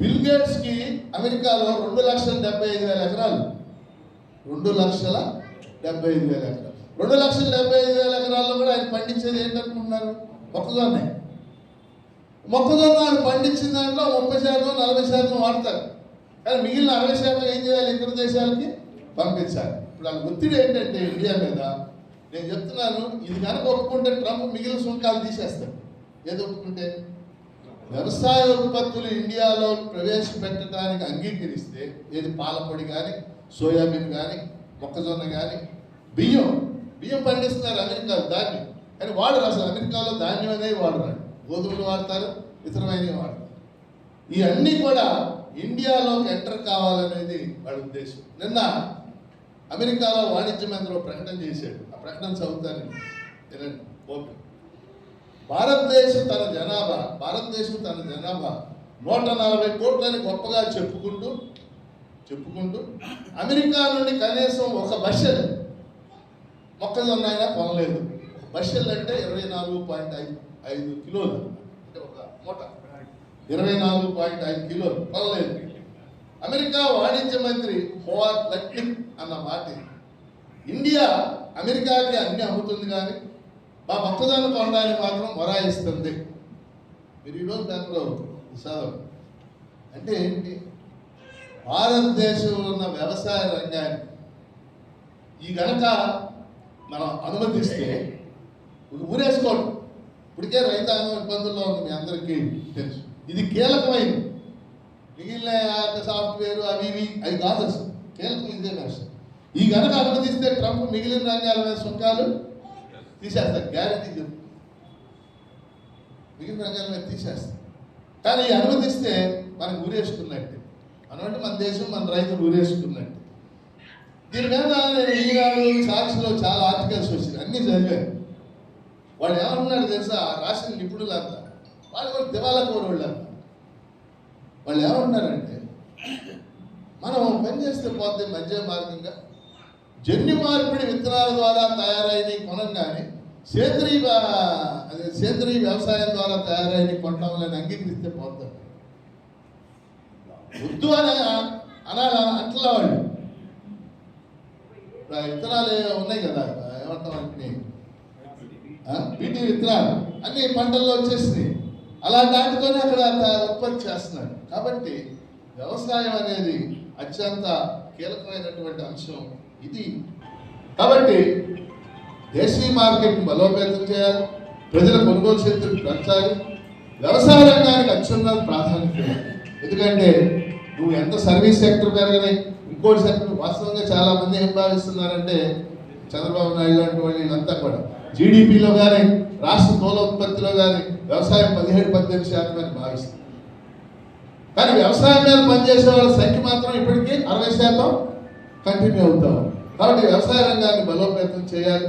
Bill గేట్స్కి అమెరికాలో రెండు లక్షల డెబ్బై ఐదు వేల ఎకరాలు. రెండు లక్షల డెబ్బై ఐదు వేల ఎకరాలు. రెండు లక్షల డెబ్బై ఐదు వేల ఎకరాల్లో కూడా ఆయన పండించేది ఏంటనుకుంటున్నారు? మొక్కజొన్న. మొక్కజొన్న ఆయన పండించిన దాంట్లో ముప్పై శాతం నలభై శాతం వాడతారు. కానీ మిగిలిన అరవై శాతం ఏం చేయాలి? ఇతర దేశాలకి పంపించాలి. ఇప్పుడు ఆ ఒత్తిడి ఏంటంటే ఇండియా మీద నేను చెప్తున్నాను ఇది కనుక ఒప్పుకుంటే ట్రంప్ మిగిలిన సుంకాలు తీసేస్తాడు ఏది ఒప్పుకుంటే? వ్యవసాయ ఉత్పత్తులు ఇండియాలో ప్రవేశపెట్టడానికి అంగీకరిస్తే ఏది పాలపొడి కానీ సోయాబీన్ కానీ మొక్కజొన్న కానీ బియ్యం బియ్యం పండిస్తున్నారు అమెరికాలో ధాన్యం. కానీ వాడరు అసలు. అమెరికాలో ధాన్యం అనేది వాడరాడు గోధుమలు వాడతారు ఇతరమైనవి వాడతారు. ఇవన్నీ కూడా ఇండియాలోకి ఎంటర్ కావాలనేది వాడి ఉద్దేశం. నిన్న అమెరికాలో వాణిజ్య మంత్రి ప్రకటన చేశాడు. ఆ ప్రకటన చదువుతాను వినండి. ఓకే. భారతదేశం తన జనాభా భారతదేశం తన జనాభా నూట నలభై కోట్లని గొప్పగా చెప్పుకుంటూ చెప్పుకుంటూ అమెరికా నుండి కనీసం ఒక బస్సెల్ మొక్కజొన్న అయినా కొనలేదు బస్సెల్ అంటే ఇరవై నాలుగు పాయింట్ ఐదు ఐదు కిలోలు. అంటే ఒక మూట. ఇరవై నాలుగు పాయింట్ ఐదు కిలోలు కొనలేదు. అమెరికా వాణిజ్య మంత్రి హోవార్ లక్నిక్ అన్న మాట. ఇండియా అమెరికాకి అన్ని అమ్ముతుంది కానీ మా మొక్కజొన్న కొనడానికి మాత్రం మొరాయిస్తుంది మీరు ఈరోజు దాంట్లో చదవండి అంటే ఏంటి? భారతదేశంలో ఉన్న వ్యవసాయ రంగాన్ని ఈ గనక మనం అనుమతిస్తే ఒక ఊరేసుకోవడం ఇప్పటికే రైతాంగం ఇబ్బందుల్లో ఉంది మీ అందరికీ తెలుసు. ఇది కీలకమైనది. మిగిలిన సాఫ్ట్వేర్ అవి ఇవి అవి కాదు అసలు. కీలకం ఇదే వ్యవసాయం. ఈ గనక అనుమతిస్తే ట్రంప్ మిగిలిన రంగాల మీద సుంకాలు తీసేస్తారు గ్యారెంటీ చెప్పు. మిగిలిన రంగాల మీద కానీ అనుమతిస్తే మనకు ఊరేసుకున్నట్టు మనం మన దేశం మన రైతులు ఊరేసుకున్నట్టు దీని మీద నేను ఈనాడు సాక్షిలో చాలా ఆర్టికల్స్ వచ్చినాయి అన్నీ చదివాను. వాడు ఏమన్నాడు తెలుసా? ఆ రాసిన నిపుణులంతా వాళ్ళు కూడా దివాలా కోరోళ్ళంతా వాళ్ళు ఏమంటున్నారంటే మనం పని చేస్తే పోతే మధ్య మార్గంగా జన్యు మార్పిడి విత్తనాల ద్వారా తయారైన కొనంగానే సేంద్రీయ అదే సేంద్రీయ వ్యవసాయం ద్వారా తయారైన కొంటామని అంగీకరిస్తే పోతాడు వద్దు అని అనాల అట్లా వాళ్ళు. విత్తనాలు ఉన్నాయి కదా ఏమంటాం అంటే బీటీ విత్తనాలు. అన్ని పంటల్లో వచ్చేసినాయి. అలా దాటితోనే అక్కడ ఉత్పత్తి చేస్తున్నాడు కాబట్టి వ్యవసాయం అనేది అత్యంత కీలకమైనటువంటి అంశం ఇది. కాబట్టి దేశీయ మార్కెట్ బలోపేతం చేయాలి ప్రజల కొనుగోలు శక్తిని పెంచాలి వ్యవసాయ రంగానికి అత్యున్నత ప్రాధాన్యత ఎందుకంటే నువ్వు ఎంత సర్వీస్ సెక్టర్ పెరగని ఇంకోటి సెక్టర్ వాస్తవంగా చాలా మంది ఏం భావిస్తున్నారంటే చంద్రబాబు నాయుడు లాంటి వాళ్ళు వీళ్ళంతా కూడా జీడిపిలో కానీ రాష్ట్ర తోల ఉత్పత్తిలో కానీ వ్యవసాయం పదిహేడు పద్దెనిమిది శాతం అని భావిస్తుంది కానీ వ్యవసాయం మీద పనిచేసే వాళ్ళ సంఖ్య మాత్రం ఇప్పటికీ అరవై శాతం కంటిన్యూ అవుతాం కాబట్టి వ్యవసాయ రంగాన్ని బలోపేతం చేయాలి